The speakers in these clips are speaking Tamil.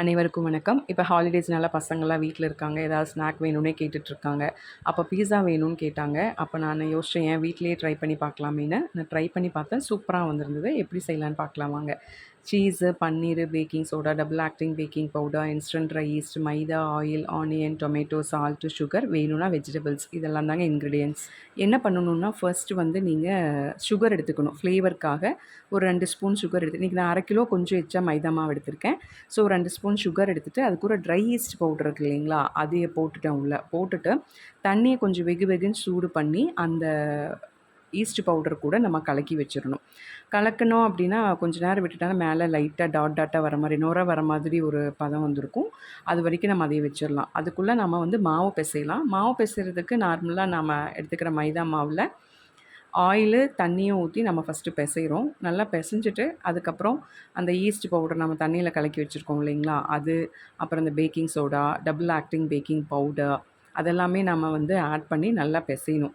அனைவருக்கும் வணக்கம். இப்போ ஹாலிடேஸ்னால பசங்கள்லாம் வீட்டில் இருக்காங்க. ஏதாவது ஸ்நாக் வேணும்னே கேட்டுட்ருக்காங்க. அப்போ பீஸா வேணும்னு கேட்டாங்க. அப்போ நான் யோசித்தேன் ஏன் வீட்லேயே ட்ரை பண்ணி பார்க்கலாமேன்னு? நான் ட்ரை பண்ணி பார்த்தேன். சூப்பராக வந்திருந்தது. எப்படி செய்யலான்னு பார்க்கலாம் வாங்க. Cheese paneer baking soda double acting baking powder instant rice maida oil onion tomato salt sugar வேணும்னா வெஜிடபிள்ஸ் இதெல்லாம் தாங்க இன்க்ரீடியன்ஸ் என்ன பண்ணணும்னா ஃபர்ஸ்ட்டு வந்து நீங்கள் சுகர் எடுத்துக்கணும். ஃப்ளேவருக்காக ஒரு ரெண்டு ஸ்பூன் சுகர் எடுத்து இன்றைக்கி நான் அரை கிலோ கொஞ்சம் எச்சா மைதா மாவு எடுத்திருக்கேன். ஸோ ரெண்டு ஸ்பூன் சுகர் எடுத்துகிட்டு அது கூட ட்ரை ஈஸ்ட் பவுடர் இருக்கு இல்லைங்களா? அதையே போட்டுட்டேன் உள்ளே. போட்டுட்டு தண்ணியை கொஞ்சம் வெகு வெகுன்னு சூடு பண்ணி அந்த ஈஸ்ட் பவுடர் கூட நம்ம கலக்கி வச்சிடணும். கலக்கணும் அப்படின்னா கொஞ்ச நேரம் விட்டுட்டாலும் மேலே லைட்டாக டாட் டாட்டாக வர மாதிரி நுர வர மாதிரி ஒரு பதம் வந்திருக்கும். அது வரைக்கும் நம்ம அதையே வச்சிடலாம். அதுக்குள்ளே நம்ம வந்து மாவு பிசையலாம். மாவு பிசைறதுக்கு நார்மலாக நம்ம எடுத்துக்கிற மைதா மாவில் ஆயிலு தண்ணியும் ஊற்றி நம்ம ஃபஸ்ட்டு பிசைகிறோம் நல்லா பிசைஞ்சிட்டு அதுக்கப்புறம் அந்த ஈஸ்ட் பவுடர் நம்ம தண்ணியில் கலக்கி வச்சுருக்கோம் இல்லைங்களா? அது அப்புறம் இந்த baking soda double acting baking powder அதெல்லாமே நம்ம வந்து ஆட் பண்ணி நல்லா பிசையணும்.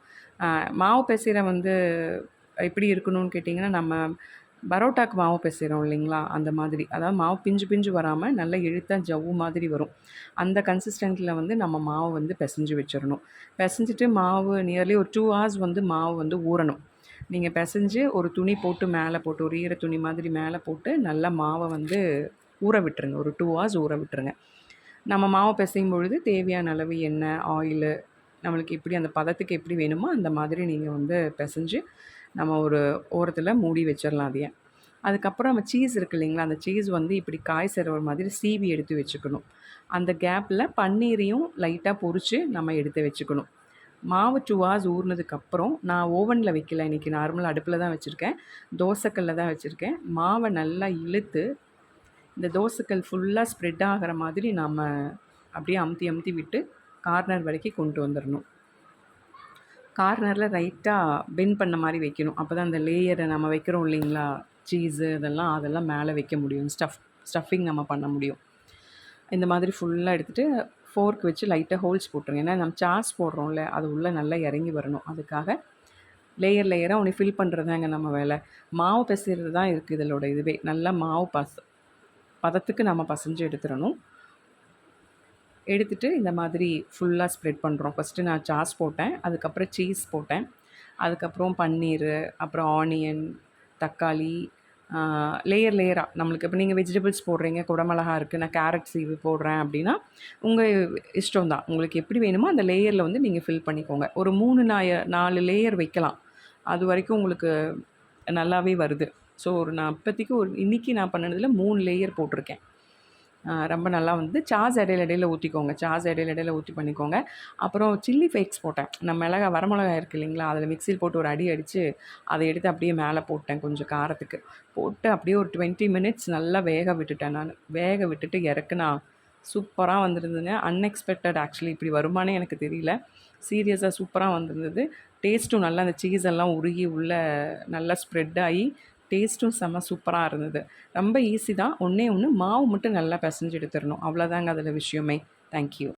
மாவு பிசைகிற வந்து எப்படி இருக்கணும்னு கேட்டிங்கன்னா நம்ம பரோட்டாக்கு மாவு பிசைகிறோம் இல்லைங்களா? அந்த மாதிரி. அதாவது மாவு பிஞ்சு பிஞ்சு வராமல் நல்லா இழுத்தா ஜவ்வு மாதிரி வரும். அந்த கன்சிஸ்டண்ட்டில் வந்து நம்ம மாவு வந்து பிசைஞ்சு வச்சிடணும் பிசைஞ்சிட்டு மாவு நியர்லி ஒரு டூ ஹவர்ஸ் வந்து மாவு வந்து ஊறணும். நீங்கள் பிசைஞ்சு ஒரு துணி போட்டு மேலே போட்டு ஒரு ஈர துணி மாதிரி மேலே போட்டு நல்லா மாவை வந்து ஊற விட்டுருங்க. ஒரு டூ ஹவர்ஸ் ஊற விட்டுருங்க. நம்ம மாவை பிசையும் பொழுது தேவையான அளவு எண்ணெய் ஆயிலு நம்மளுக்கு எப்படி அந்த பதத்துக்கு எப்படி வேணுமோ அந்த மாதிரி நீங்கள் வந்து பிசைஞ்சு நம்ம ஒரு ஓரத்தில் மூடி வச்சிடலாம் அதையே. அதுக்கப்புறம் நம்ம சீஸ் இருக்குது இல்லைங்களா அந்த சீஸ் வந்து இப்படி காய் சேர்கிற மாதிரி சீவி எடுத்து வச்சுக்கணும். அந்த கேப்பில் பன்னீரையும் லைட்டாக பொறிச்சு நம்ம எடுத்து வச்சுக்கணும். மாவு டூ ஹார்ஸ் ஊறினதுக்கப்புறம் நான் ஓவனில் வைக்கல இன்றைக்கி நார்மல் அடுப்பில் தான் வச்சுருக்கேன். தோசைக்கல்லில் தான் வச்சுருக்கேன். மாவை நல்லா இழுத்து இந்த தோசைக்கல் ஃபுல்லாக ஸ்ப்ரெட் ஆகிற மாதிரி நம்ம அப்படியே அமுத்தி அமுத்தி விட்டு கார்னர் வரைக்கும் கொண்டு வந்துடணும் கார்னரில் ரைட்டாக பென் பண்ண மாதிரி வைக்கணும். அப்போ தான் அந்த லேயரை நம்ம வைக்கிறோம் இல்லைங்களா? சீஸு இதெல்லாம் அதெல்லாம் மேலே வைக்க முடியும். ஸ்டஃப் ஸ்டஃபிங் நம்ம பண்ண முடியும். இந்த மாதிரி ஃபுல்லாக எடுத்துகிட்டு ஃபோர்க் வச்சு லைட்டாக ஹோல்ஸ் போட்டுருங்க. ஏன்னா நம்ம சாஸ் போடுறோம்ல அது உள்ளே நல்லா இறங்கி வரணும். அதுக்காக லேயர் லேயராக ஒன்று ஃபில் பண்ணுறதாங்க நம்ம வேலை. மாவு பிசைறது தான் இருக்குது இதோட இதுவே. நல்லா மாவு பச பதத்துக்கு நம்ம பசைஞ்சு எடுத்துடணும். எடுத்துகிட்டு இந்த மாதிரி ஃபுல்லாக ஸ்ப்ரெட் பண்ணுறோம் ஃபஸ்ட்டு நான் சாஸ் போட்டேன் அதுக்கப்புறம் சீஸ் போட்டேன். அதுக்கப்புறம் பன்னீர் அப்புறம் ஆனியன் தக்காளி லேயர் லேயராக நம்மளுக்கு இப்போ நீங்கள் வெஜிடபிள்ஸ் போடுறீங்க குடமிளகா இருக்குது நான் கேரட் சீவு போடுறேன் அப்படின்னா உங்கள் இஷ்டம் தான். உங்களுக்கு எப்படி வேணுமோ அந்த லேயரில் வந்து நீங்கள் ஃபில் பண்ணிக்கோங்க. ஒரு மூணு நாய நாலு லேயர் வைக்கலாம். அது வரைக்கும் உங்களுக்கு நல்லாவே வருது. ஸோ ஒரு நான் இப்போதைக்கு ஒரு இன்றைக்கி நான் பண்ணதில் மூணு லேயர் போட்டிருக்கேன். ரொம்ப நல்லா வந்து சாஸ் இடையில இடையில ஊற்றிக்கோங்க சாஸ் இடையில இடையில ஊற்றி பண்ணிக்கோங்க. அப்புறம் சில்லி ஃபேக்ஸ் போட்டேன். நான் மிளகா வரமிளகா இருக்குது இல்லைங்களா அதில் மிக்சியில் போட்டு ஒரு அடி அடித்து அதை எடுத்து அப்படியே மேலே போட்டேன் கொஞ்சம் காரத்துக்கு. போட்டு அப்படியே ஒரு டுவெண்ட்டி மினிட்ஸ் நல்லா வேக விட்டுட்டேன் நான். வேக விட்டுட்டு இறக்குனா சூப்பராக வந்திருந்ததுங்க. அன்எக்ஸ்பெக்டட் ஆக்சுவலி இப்படி வருமானே எனக்கு தெரியல. சீரியஸாக சூப்பராக வந்திருந்தது. டேஸ்ட்டும் நல்லா அந்த சீஸ் எல்லாம் உருகி உள்ளே நல்லா ஸ்ப்ரெட் ஆகி டேஸ்ட்டும் செம்ம சூப்பராக இருந்தது. ரொம்ப ஈஸி தான். ஒன்றே ஒன்று மாவு மட்டும் நல்லா பிசைஞ்சு எடுத்துடணும். அவ்வளோதாங்க அதில் விஷயமே. தேங்க்யூ